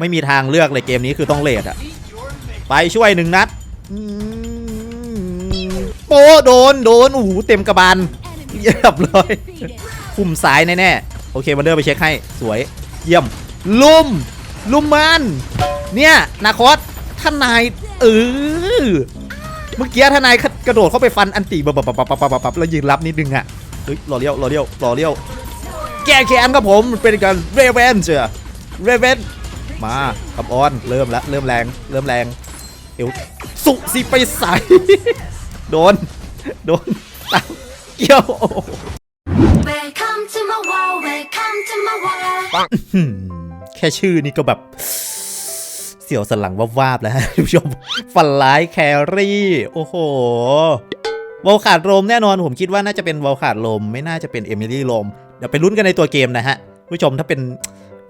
ไม่มีทางเลือกเลยเกมนี้คือต้องเลดอะไปช่วยหนึ่งนัดโปะโดนโดนโอ้โหเต็มกระบาลเรียบร้อยคุมซ้ายแน่ๆโอเควันเดอร์ไปเช็คให้สวยเยี่ยม ลุม ลุมมันเนี่ยนาคอสท่านนายเออเมื่อกี้ท่านนายกระโดดเข้าไปฟันอันติบับบับบับบับบับบับแล้วยืนรับนิดนึงอะเฮ้ยรอเลี้ยวรอเลี้ยวรอเลี้ยวแก้แค้นครับผมเป็นการเรเวนเจอเรเวน มาคับออนเริ่มแล้วเริ่มแรงเริ่มแรงเอวสุสิไปใส่โดน โดนตามเกี่ยว Welcome to my world, welcome to my world. หืมแค่ชื่อนี่ก็แบบ เสียวสันหลังวาบๆแล้วฮะท่านผู้ชมฝันร้ายแครี่ โอ้โหวอลขาดโรมแน่นอนผมคิดว่าน่าจะเป็นวอลขาดโรมไม่น่าจะเป็นเอมิลี่โรมเดี๋ยวไปลุ้นกันในตัวเกมนะฮะ ผู้ชมถ้าเป็น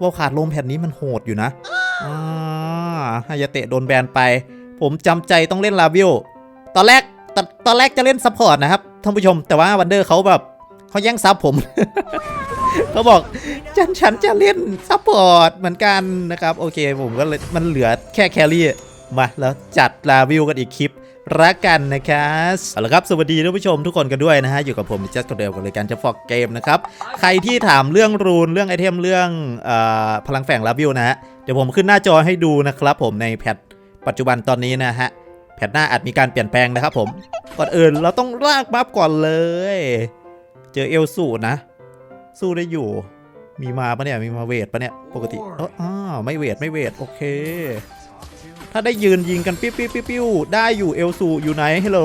วอลขาดโรมแผ่นนี้มันโหดอยู่นะอ่าฮายาเตะโดนแบนไป ผมจำใจต้องเล่นลาวิลตอนแรกตตอนแรกจะเล่นซัพพอร์ตนะครับท่านผู้ชม แต่ว่าวันเดอร์เขาแบบเขาแย่งซับผม เขาบอกฉันฉันจะเล่นซัพพอร์ตเหมือนกันนะครับ โอเคผมก็เลยมันเหลือแค่แครี่มาแล้วจัดลาวิวกันอีกคลิป รักกันนะครับเอาละครับสวัสดีท่านผู้ชมทุกคนกันด้วยนะฮะอยู่กับผมจัสก็เดลกับรายการจะฟอกเกมนะครับใครที่ถามเรื่องรูนเรื่องไอเทมเรื่องเออพลังแฝงลาวิวนะฮะเดี๋ยวผมขึ้นหน้าจอให้ดูนะครับผมในแพทปัจจุบันตอนนี้นะฮะแพทหน้าอาจมีการเปลี่ยนแปลงนะครับผมก่อนอื่นเราต้องลากบัฟก่อนเลย เจอเอลสูนะ สู้ได้อยู่ มีมาปะเนี่ยมีมาเวทปะเนี่ยปกติเอออ้าวไม่เวทไม่เวทโอเค ถ้าได้ยืนยิงกันปิ้วปิ้วปิ้วปิ้วได้อยู่เอลซูอยู่ไหนฮัลโหล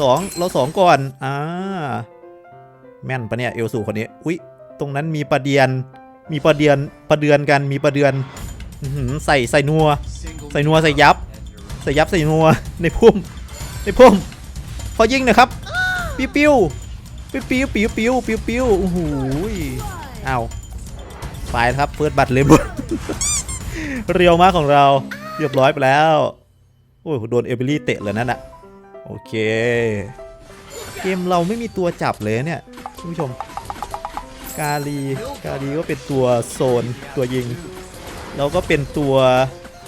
สองเราสองก่อนอ่าแม่นปะเนี่ยเอลซูคนนี้อุ้ยตรงนั้นมีประเดียน มีประเดียนประเดือนกันมีประเดือนใส่ใส่นัว ใส่นัวใส่ยับ ใส่ยับใส่นัวในพุ่มในพุ่มพอยิงนะครับปิ้วปิ้วปิ้วปิ้วปิ้วปิ้วปิ้วโอ้โหอ้าวไปครับเฟิร์สบัตเลยบุเรียวมากของเรา เรียบร้อยไปแล้ว โอ้ยโดนเอเบลี่เตะเลยนั่นอะโอเค เกมเราไม่มีตัวจับเลยเนี่ยท่านผู้ชม กาลีกาลีก็เป็นตัวโซนตัวยิง เราก็เป็นตัว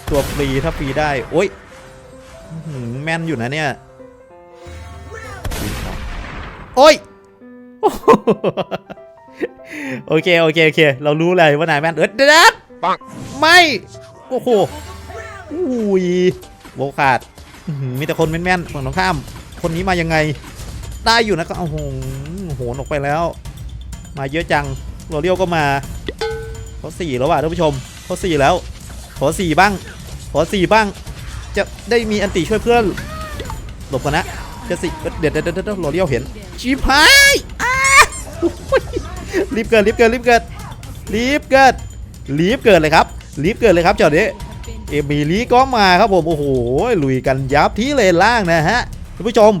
ตัวฟรีถ้าฟรีได้ โอ้ยแม่นอยู่นะเนี่ย โอ้ย โอเค โอเค โอเค เรารู้เลยว่านายแม่น เอิร์ดเด็ดไม่ โอ้โห อุ้ยโบขาดมีแต่คนแม่นๆฝั่งตรงข้าม คนนี้มายังไง ได้อยู่นะครับโอ้โหโหนออกไปแล้ว มาเยอะจังโรเลียวก็มาเขาสี่แล้วว่ะท่านผู้ชมเขาสี่แล้ว ขอสี่บ้าง ขอสี่บ้าง จะได้มีอันติช่วยเพื่อนหลบกันนะจะสิเดี๋ยวเดี๋ยวเดี๋ยวเดี๋ยวโรเลียวเห็นชิบหายรีบเกิดรีบเกิดรีบเกิดรีบเกิดรีบเกิดเลยครับรีบเกิดเลยครับเจ้าเนี้ เอมิลีก็มาครับผม โอ้โห ลุยกันยับที่เลนล่างนะฮะท่านผู้ชม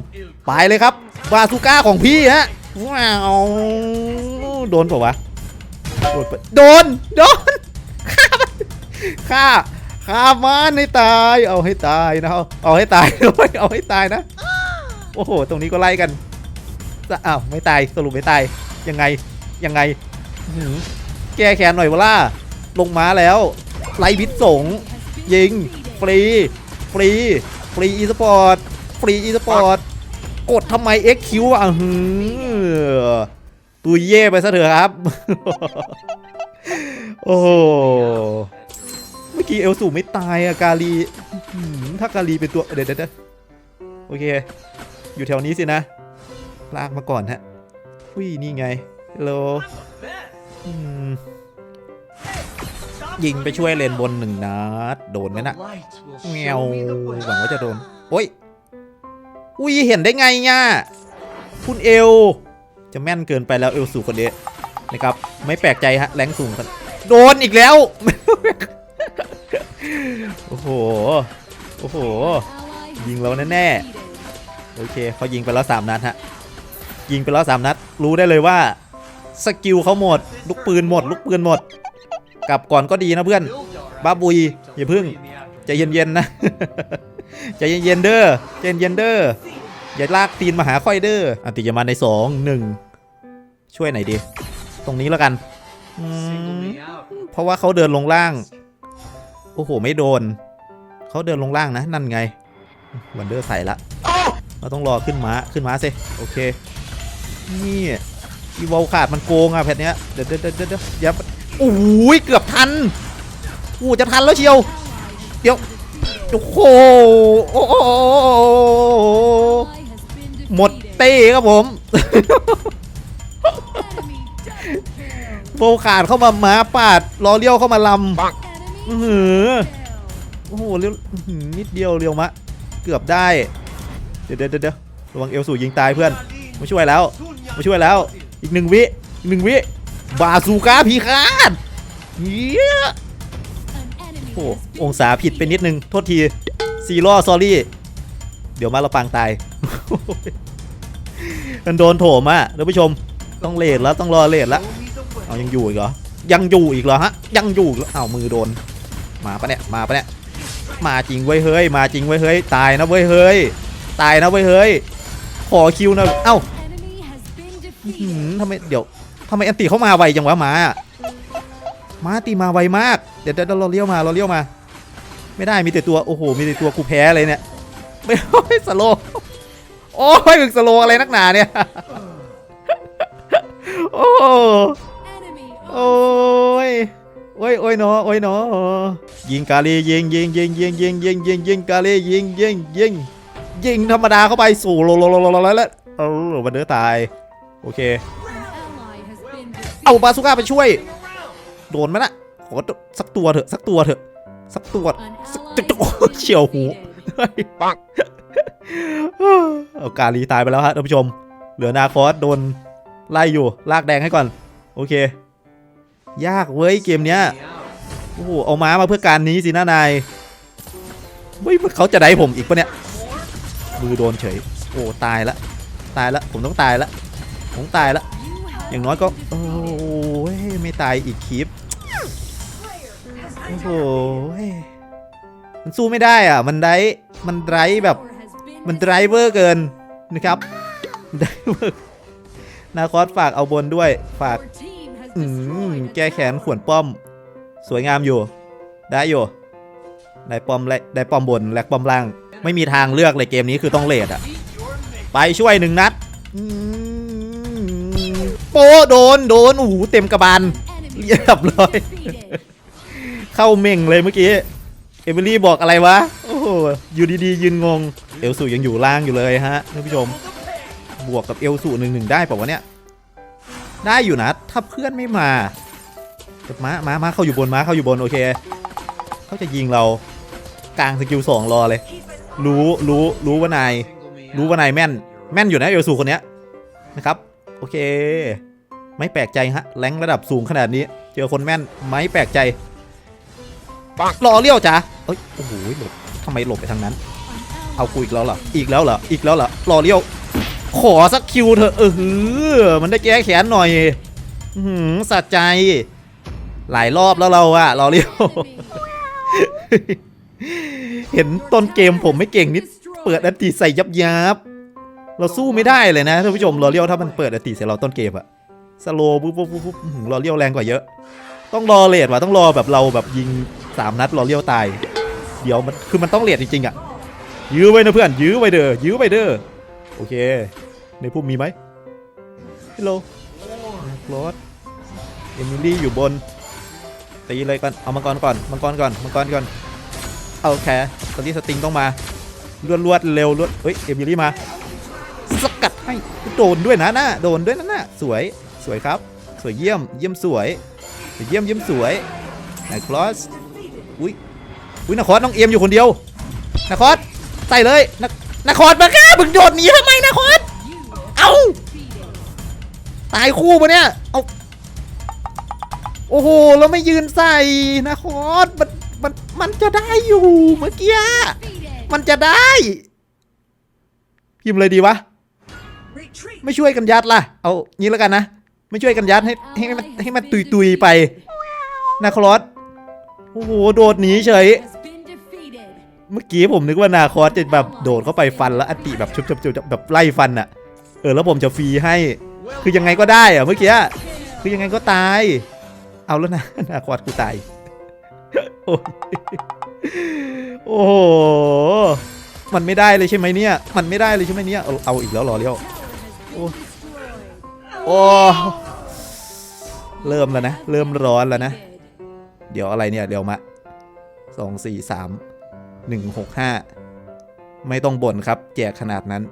ไปเลยครับ บาซูก้าของพี่ฮะ ว้าว โดนเปล่าวะ โดน โดน โดนฆ่ามันฆ่าฆ่ามันให้ตาย เอาให้ตายนะเอาเอาให้ตายด้วยเอาให้ตายนะ โอ้โห ตรงนี้ก็ไล่กัน อ้าว ไม่ตาย สรุปไม่ตาย ยังไง ยังไง แก้แค้นหน่อยวะล่ะลงมาแล้ว ไล่พิษสง ยิง ฟรี ฟรี ฟรีอีสปอร์ต ฟรีอีสปอร์ต กดทำไม XQ อะหือตุยเย่ไปซะเถอะครับ โอ้เมื่อกี้เอลสูไม่ตายอะกาลีถ้ากาลีเป็นตัว เดี๋ยวเดี๋ยวเดี๋ยวโอเค อยู่แถวนี้สินะ ลากมาก่อนฮะอุ้ยนี่ไงฮัลโหล ยิงไปช่วยเลนบนหนึ่งนัดโดนไหมนะแมวหวังว่าจะโดน โอ้ย อุ้ยเห็นได้ไงเนี่ยคุณเอล จะแม่นเกินไปแล้วเอลสูงคนเดียนะครับ ไม่แปลกใจฮะแรงสูงกันโดนอีกแล้ว โอ้โห โอ้โห ยิงเราแน่ๆ โอเคเขายิงไปแล้วสามนัดฮะ ยิงไปแล้วสามนัด รู้ได้เลยว่า สกิลเขาหมด ลูกปืนหมด ลูกปืนหมด กลับก่อนก็ดีนะเพื่อนบ้าบุยอย่าพึ่งใจเย็นๆนะใจเย็นๆเด้อใจเย็นๆเด้ออย่าลากตีนมาหาค่อยเด้ออันติจะมาในสองหนึ่งช่วยไหนอยดี ตรงนี้แล้วกัน เพราะว่าเขาเดินลงล่าง โอ้โห ไม่โดน เขาเดินลงล่างนะ นั่นไง วันเดอร์ใส่ละ เราต้องรอขึ้นม้า ขึ้นม้าสิ โอเค นี่อีวอลขาดมันโกงอะแพทเนี้ย เดี๋ยวเดี๋ยวเดี๋ยวเดี๋ยวอย่า โอ้ยเกือบทันโอ้จะทันแล้วเชียว เดี๋ยวโอ้โหโอ้โหหมดเต้ครับผมโบขาดเข้ามาม้าปาดล้อเลี้ยวเข้ามาลำอื้อหือโอ้โหเลี้ยวนิดเดียวเรียวมะ เกือบได้ เดี๋ยวเดี๋ยวเดี๋ยวระวังเอลสูยิงตายเพื่อน มาช่วยแล้ว มาช่วยแล้ว อีกหนึ่งวิอีกหนึ่งวิ บาซูก้าพีคาดเฮียโอ้องศาผิดไปนิดนึง โทษทีซีร่อซอรี่ เดี๋ยวมาเราปางตาย มันโดนโถมอะท่านผู้ชม ต้องเลดแล้วต้องรอเลดแล้ว เอายังอยู่อีกเหรอ ยังอยู่อีกเหรอฮะ ยังอยู่อีกเหรออ้าวมือโดน มาปะเนี่ย มาปะเนี่ย มาจริงเว้ยเฮ้ย มาจริงเว้ยเฮ้ย ตายนะเว้ยเฮ้ย ตายนะเว้ยเฮ้ย ขอคิวนะ เอ้าอื้อหือทำไมเดี๋ยวำไมอันติเขามาไวจังวะมามาตีมาไวมาก เดี๋ยวเดี๋ยวเราเลี้ยวมาเราเลี้ยวมา ไม่ได้มีแต่ตัวโอ้โหมีแต่ตัวกูแพ้เลยเนี่ยไม่โอ้ยสโลโอ้ยมึงสโลอะไรนักหนาเนี่ยโอ้โหโอ้ยโอ้ยโอ้ยเนาะโอ้ยเนาะยิงกาลียิงยิงยิงยิงยิงยิงยิงยิงกาลียิงยิงยิงยิงธรรมดาเข้าไปสู่โลโลโลโลโลแล้วเออวันเดอร์ตายโอเค เอาบาสุก้าไปช่วย โดนไหมน่ะขอสักตัวเถอะสักตัวเถอะสักตัวสักตัวเฉียวหูปังเอากาลีตายไปแล้วฮะท่านผู้ชม เหลือนาคอสโดนไล่อยู่ลากแดงให้ก่อน โอเค ยากเว้ยเกมเนี้ยโอ้โหเอาม้ามาเพื่อการนี้สินะนายเฮ้ยเขาจะได้ผมอีกปะเนี่ยมือโดนเฉย โอ้ตายละตายละผมต้องตายละผมต้องตายละ อย่างน้อยก็โอ้ยไม่ตายอีกคลิปโอ้โหมันสู้ไม่ได้อะ มันได้มันไรแบบมันไดเวอร์เกินนะครับไดเวอร์นาคอสฝากเอาบนด้วยฝากอืมแก้แขนขวนป้อม สวยงามอยู่ ได้อยู่ได้ป้อมและได้ป้อมบนและป้อมล่าง ไม่มีทางเลือกเลยเกมนี้คือต้องเลดอะไปช่วยหนึ่งนัดอืม โปโดน โดน โอ้โห เต็มกระบาลเรียบร้อย เข้าเม่งเลยเมื่อกี้ เอมิลี่บอกอะไรวะ โอ้โห อยู่ดีๆ ยืนงง เอลสูยังอยู่ล่างอยู่เลยฮะท่านผู้ชม บวกกับเอลสูหนึ่งหนึ่งได้เปล่าวะเนี่ย ได้อยู่นะ ถ้าเพื่อนไม่มาแต่ม้าม้าม้าเข้าอยู่บนม้าเข้าอยู่บน โอเค เขาจะยิงเรากลางสกิลสองรอเลย รู้รู้รู้ว่านาย รู้ว่านายแม่น แม่นอยู่นะเอลสูคนเนี้ยนะครับ โอเค ไม่แปลกใจฮะแรงค์ระดับสูงขนาดนี้ เจอคนแม่นไม่แปลกใจปังรอเลี้ยวจ้ะเอ้ยโอ้โหหลบทำไมหลบไปทางนั้น เอากูอีกแล้วเหรออีกแล้วเหรออีกแล้วเหรอรอเลี้ยว ขอสักคิวเถอะเออมันได้แก้แขนหน่อยอือหือสะใจ หลายรอบแล้วเราอะรอเลี้ยวเห็นต้นเกมผมไม่เก่งนิด เปิดอันตีใส่ยับยับ เราสู้ไม่ได้เลยนะท่านผู้ชมรอเลี้ยวถ้ามันเปิดอตีใส่เราต้นเกมอะสโลปุ๊บปุ๊บปุ๊บปุ๊บอื้อหือรอเลี้ยวแรงกว่าเยอะ ต้องรอเลดว่ะต้องรอแบบเราแบบยิงสามนัดรอเลี้ยวตาย เดี๋ยวมันคือมันต้องเลดจริงๆอะยื้อไว้นะเพื่อนยื้อไว้เด้อยื้อไว้เด้อโอเค ในพุ่มมีไหมฮัลโหลรถเอมิลี่อยู่บนตีเลยก่อนเอามังกรก่อนมังกรก่อนมังกรก่อนเอาแคร์ตอนนี้สติงต้องมาลวดลวดเร็วลวดเฮ้ยเอมิลี่มา สกัดให้โดนด้วยนะน่าโดนด้วยนะน่าสวยสวยครับ สวยเยี่ยมเยี่ยมสวยเยี่ยมเยี่ยมสวยนาคลอสอุ้ยอุ้ยนาคอสน้องเอ็มอยู่คนเดียวนาคอสใส่เลยนานาคอสมาแค่มึงโดดหนีทำไมนาคอสเอ้าตายคู่ปะเนี่ยเอาโอ้โหเราไม่ยืนใส่นาคอสมันมันมันจะได้อยู่เมื่อกี้มันจะได้พิมพ์เลยดีวะ ไม่ช่วยกันยัดล่ะ เอางี้แล้วกันนะ ไม่ช่วยกันยัดให้ให้มันให้มันตุยตุยไปนาคลอสโอ้โหโดดหนีเฉย เมื่อกี้ผมนึกว่านาคอสจะแบบโดดเข้าไปฟันแล้วอติแบบชุบชุบชุบแบบไล่ฟันอะเออแล้วผมจะฟรีให้ คือยังไงก็ได้อะเมื่อกี้คือยังไงก็ตาย เอาแล้วนะนาคอสกูตายโอ้โห มันไม่ได้เลยใช่ไหมเนี่ย มันไม่ได้เลยใช่ไหมเนี่ย เอาอีกแล้วหรอเลี้ยว โอ้โอเริ่มแล้วนะ เริ่มร้อนแล้วนะ เดี๋ยวอะไรเนี่ยเดี๋ยวมาสองสี่สามหนึ่งหกห้าไม่ต้องบ่นครับ แจกขนาดนั้น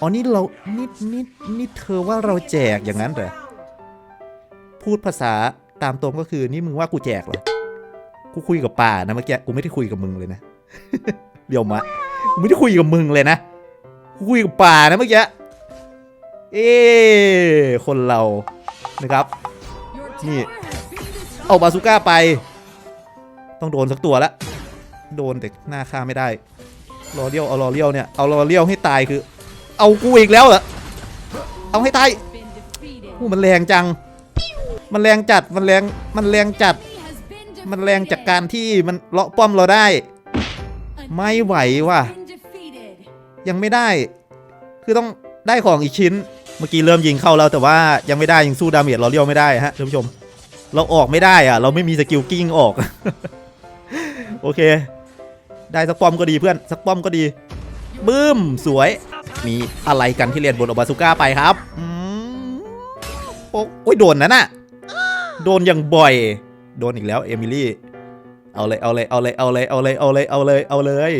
อ๋อนี่เรานี่นี่นี่เธอว่าเราแจกอย่างนั้นเหรอ พูดภาษาตามตรงก็คือนี่มึงว่ากูแจกเหรอ กูคุยกับป่านะเมื่อกี้กูไม่ได้คุยกับมึงเลยนะ เดี๋ยวมากูไม่ได้คุยกับมึงเลยนะ กูคุยกับป่านะเมื่อกี้ เอ๊คนเรานะครับ นี่ เอาบาซูก้าไป ต้องโดนสักตัวละโดนแต่หน้าฆ่าไม่ได้รอเลี้ยวเอารอเลี้ยวเนี่ยเอารอเลี้ยวให้ตายคือ เอากูอีกแล้วเหรอเอาให้ตายอู้มันแรงจัง มันแรงจัดมันแรงมันแรงจัด มันแรงจากการที่มันเลาะป้อมเราได้ ไม่ไหวว่ะยังไม่ได้ คือต้องได้ของอีกชิ้น มื่อกี้เริ่มยิงเข้าแล้วแต่ว่ายังไม่ได้ยังสู้ดาเมจเราเลี้ยวไม่ได้ฮะท่านผู้ชม เราออกไม่ได้อะเราไม่มีสกิลกิ้งออก โอเค ได้สักป้อมก็ดีเพื่อนสักป้อมก็ดีบึ้มสวย มีอะไรกันที่เรียนบนอบาซูก้าไปครับโอ้โอ้ยโดนนะน่ะ โดนอย่างบ่อย โดนอีกแล้วเอมิลี่ เอาเลยเอาเลยเอาเลยเอาเลยเอาเลยเอาเลยเอาเลยเอาเลย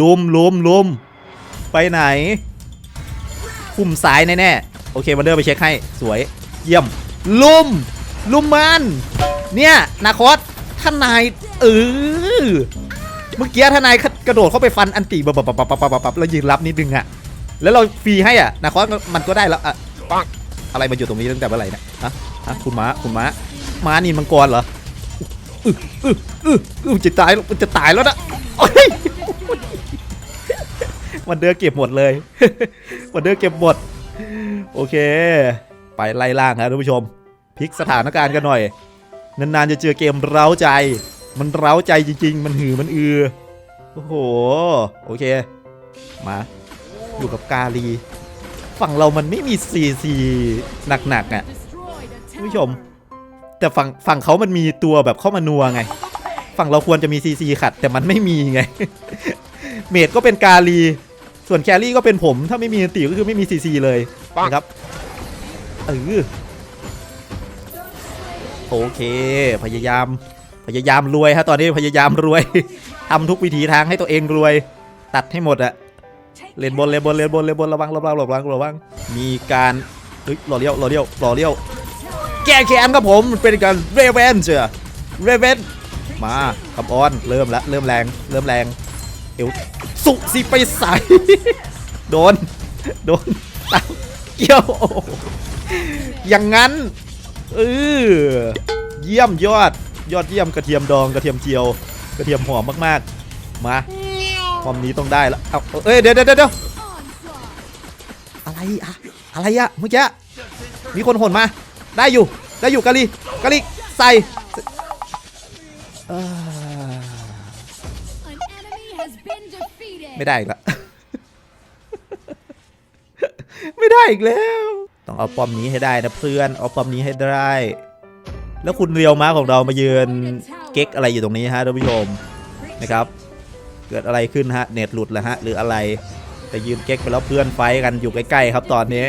ลุมลุมลุมไปไหน คุมซ้ายแน่ๆ โอเควันเดอร์ไปเช็คให้สวยเยี่ยม ลุม ลุมมัน เนี่ยนาคอสท่านนายเออเมื่อกี้ท่านนายกระโดดเข้าไปฟันอันติบับบับบับบับบับแล้วยืนรับนิดนึงอะแล้วเราฟรีให้อะนาคอสมันก็ได้แล้วอะปังอะไรมาอยู่ตรงนี้ตั้งแต่เมื่อไหร่เนะฮะฮะคุณม้าคุณม้าม้านี่มังกรเหรออืออืออืออือจะตายแล้วจะตายแล้วนะโอ้ยวันเดอเก็บหมดเลยวันเดอเก็บหมด โอเค ไปไล่ล่างครับท่านผู้ชมพลิกสถานการณ์กันหน่อย นานๆจะเจอเกมเร้าใจ มันเร้าใจจริงๆ มันหือมันอือ โอ้โห โอเค มา อยู่กับกาลี ฝั่งเรามันไม่มีซีซีหนักๆอะท่านผู้ชม แต่ฝั่งฝั่งเขามันมีตัวแบบเข้ามานัวไง ฝั่งเราควรจะมีซีซีขัด แต่มันไม่มีไง เมดก็เป็นกาลี ส่วนแครี่ก็เป็นผมถ้าไม่มีอันติก็คือไม่มีซีซีเลยนะครับเออโอเค พยายาม พยายามรวยฮะตอนนี้พยายามรวยทำทุกวิถีทางให้ตัวเองรวย ตัดให้หมดอะเลนบนเลนบนเลนบนเลนบนระวังระวังระวังระวังมีการเฮ้ยรอเลี้ยวรอเลี้ยวรอเลี้ยวแก้แค้นครับผมมันเป็นการเรเวนเจอเรเวนมาคำออนเริ่มละเริ่มแรง เริ่มแรงเอว สุสิไปใส่โดน โดนตามเกี่ยว อย่างนั้นเออเยี่ยมยอด ยอดเยี่ยมกระเทียมดองกระเทียมเจียว กระเทียมหอมมากๆ มาความนี้ต้องได้แล้วเอาเอ้ยเดี๋ยวเดี๋ยวเดี๋ยวอะไรอะอะไรอะเมื่อกี้มีคนหนมา ได้อยู่ ได้อยู่กะลีกะลีใส่เออ ไม่ได้อีกละ ไม่ได้อีกแล้ว ต้องเอาปอมนี้ให้ได้นะเพื่อน เอาปอมนี้ให้ได้ แล้วคุณเรียวม้าของเรามายืนเก๊กอะไรอยู่ตรงนี้ฮะท่านผู้ชมนะครับ เกิดอะไรขึ้นฮะเน็ตหลุดแล้วฮะหรืออะไรแต่ยืนเก๊กไปแล้วเพื่อนไฟกันอยู่ใกล้ๆครับตอนนี้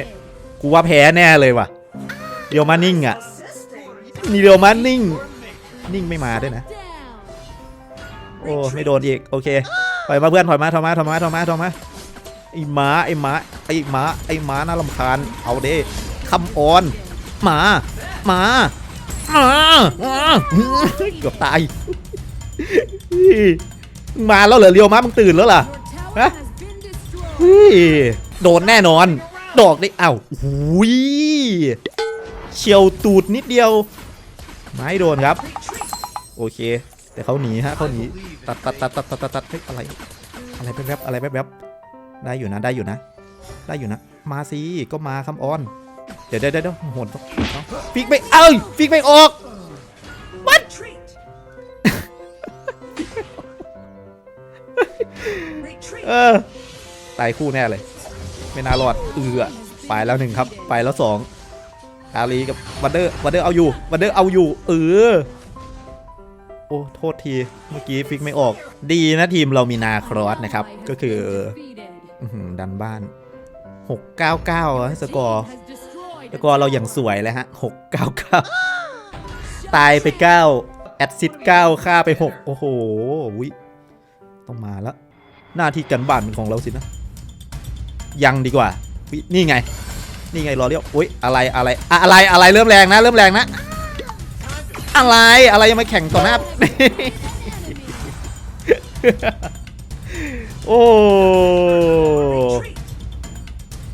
กูว่าแพ้แน่เลยว่ะเรียวมานิ่งอะนี่เรียวมานิ่ง นิ่งไม่มาด้วยนะ โอ้ ไม่โดนอีก โอเค ถอยมาเพื่อนถอยมาถอยมาถอยมาถอยมาถอยมาไอ้หมาไอ้หมาไอ้หมาไอ้หมาน่ารำคาญเอาเด้คำออนหมาหมาหมาเกือบตายมาแล้วเหรอเรียวมามึงตื่นแล้วล่ะฮะโดนแน่นอน ดอกนี่เอ้าหูยเฉียวตูดนิดเดียว ไม่โดนครับ โอเค แต่เขาหนีฮะเขาหนีตัดตัดตัดตัดตัดตัดเฮ้ยอะไร อะไรแป๊บๆอะไรแป๊บๆได้อยู่นะได้อยู่นะ ได้อยู่นะ มาสิก็มาคำออน เดี๋ยวเดี๋ยวเดี๋ยวโหนฟิกไม่เอ้ยฟิกไม่ออกวัดเออตายคู่แน่เลย ไม่น่ารอดเอือไปแล้วหนึ่งครับ ไปแล้วสองอาลีกับวันเดอร์วันเดอร์เอาอยู่วันเดอร์เอาอยู่เออ โอ้โทษที เมื่อกี้ฟิกไม่ออก ดีนะทีมเรามีนาครอสนะครับ ก็คือดันบ้าน 699อะสกอร์ สกอร์เราอย่างสวยเลยฮะ 699 ตายไป 9 แอดซิด9ฆ่าไป 6 โอ้โหวิต้องมาแล้ว หน้าที่กันบ้านเป็นของเราสินะ ยังดีกว่า นี่ไง นี่ไงรอเรียวอุ้ยอะไรอะไร อะไรอะไรเริ่มแรงนะ เริ่มแรงนะ อะไรอะไรยังมาแข่งต่อหน้า โอ้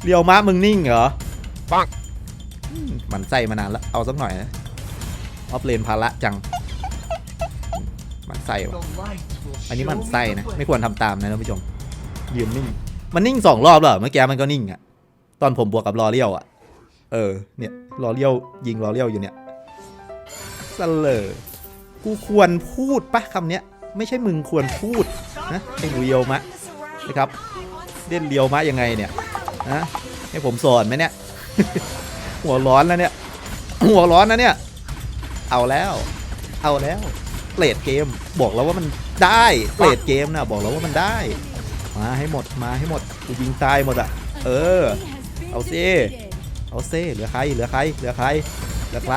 เรียวมะมึงนิ่งเหรอปังมันไสมานานแล้ว เอาสักหน่อยนะออฟเลนภาระจัง มันไส้วะอันนี้มันไส้นะ ไม่ควรทำตามนะท่านผู้ชมยืนนิ่ง มันนิ่งสองรอบแล้วเหรอเมื่อกี้มันก็นิ่งอะตอนผมบวกกับลอเลียวอะเออ เนี่ยลอเลียวยิงลอเลียวอยู่เนี่ย สเลอกูควรพูดปะคำเนี้ย ไม่ใช่มึงควรพูดนะไอ้เรียวมะนะครับเล่นเรียวมะยังไงเนี่ยนะให้ผมสอนไหมเนี่ย หัวร้อนแล้วเนี่ย หัวร้อนนะเนี่ย เอาแล้ว เอาแล้วเปลดเกม บอกแล้วว่ามันได้เปลดเกมนะบอกแล้วว่ามันได้ มาให้หมดมาให้หมดกูยิงตายหมดอะ เออ เอาซิเอาเซเหลือใครเหลือใครเหลือใครเหลือใคร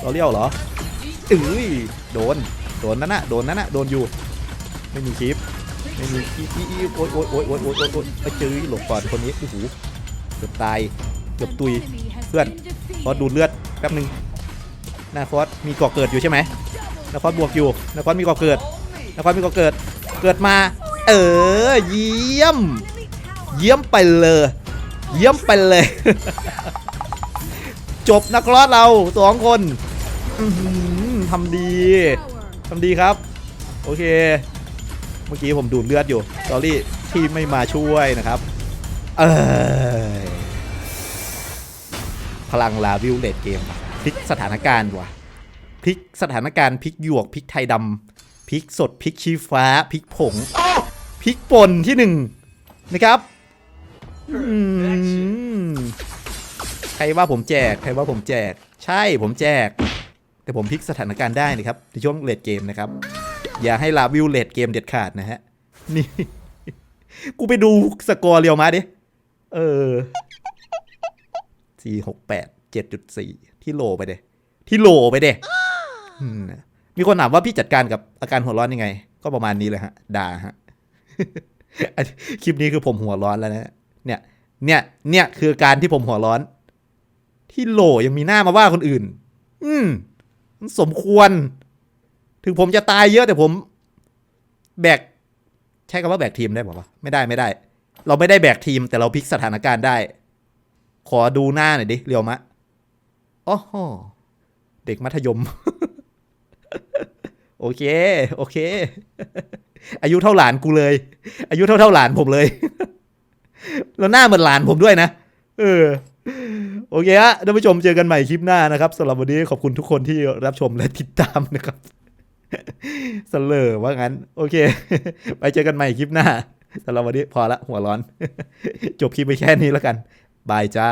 เราเลี้ยวเหรอ เอ้ยโดน โดนนั่นน่ะ โดนนั่นน่ะ โดนอยู่ ไม่มีคลิป ไม่มีคลิปอีอีโอ๊ยโอ๊ยโอ๊ยโอ๊ยโอ๊ยโอ๊ยโอ๊ยไปเจอหลบก่อนคนนี้โอ้โหเกือบตาย เกือบตุย เพื่อนคอสดูดเลือดแป๊บหนึงนาคอสมีก่อเกิดอยู่ใช่ไหมนาคอสบวกอยู่นาคอสมีก่อเกิดนาคอสมีก่อเกิด เกิดมา เออ เยี่ยม เยี่ยมไปเลย เยี่ยมไปเลย จบนักรอดเราสองคน ทำดีทำดีครับ โอเค เมื่อกี้ผมดูดเลือดอยู่สอรี่ที่ไม่มาช่วยนะครับ เออพลังลาวิวเลดเกมพลิกสถานการณ์ว่ะพลิกสถานการณ์พลิกหยวกพลิกไทยดำพลิกสดพลิกชี้ฟ้าพลิกผงพลิกป่นที่หนึ่งนะครับใครว่าผมแจก ใครว่าผมแจก ใช่ผมแจก แต่ผมพลิกสถานการณ์ได้นะครับในช่วงเลดเกมนะครับ อย่าให้ลาวิวเลดเกมเด็ดขาดนะฮะ นี่ กูไปดูสกอร์เรียวมาดิ เออสี่หกแปดเจ็ดจุดสี่ที่โลไปเดที่โลไปเดอืมมีคนถามว่าพี่จัดการกับอาการหัวร้อนยังไง ก็ประมาณนี้เลยฮะ ด่าฮะ คลิปนี้คือผมหัวร้อนแล้วนะ เนี่ย เนี่ย เนี่ยคือการที่ผมหัวร้อน ที่โหลยังมีหน้ามาว่าคนอื่น อืม สมควร ถึงผมจะตายเยอะแต่ผม แบกใช้คำว่าแบกทีมได้ป่าวะไม่ได้ไม่ได้ เราไม่ได้แบกทีม แต่เราพลิกสถานการณ์ได้ ขอดูหน้าหน่อยดิเรียวมะอ๋อโหเด็กมัธยม โอเค โอเค อายุเท่าหลานกูเลย อายุเท่าเท่าหลานผมเลย แล้วหน้าเหมือนหลานผมด้วยนะ เออ โอเคฮะท่านผู้ชมเจอกันใหม่คลิปหน้านะครับสำหรับวันนี้ขอบคุณทุกคนที่รับชมและติดตามนะครับสเลอว่างั้น โอเค ไปเจอกันใหม่คลิปหน้าสำหรับวันนี้พอละหัวร้อน จบคลิปไปแค่นี้แล้วกัน บายจ้า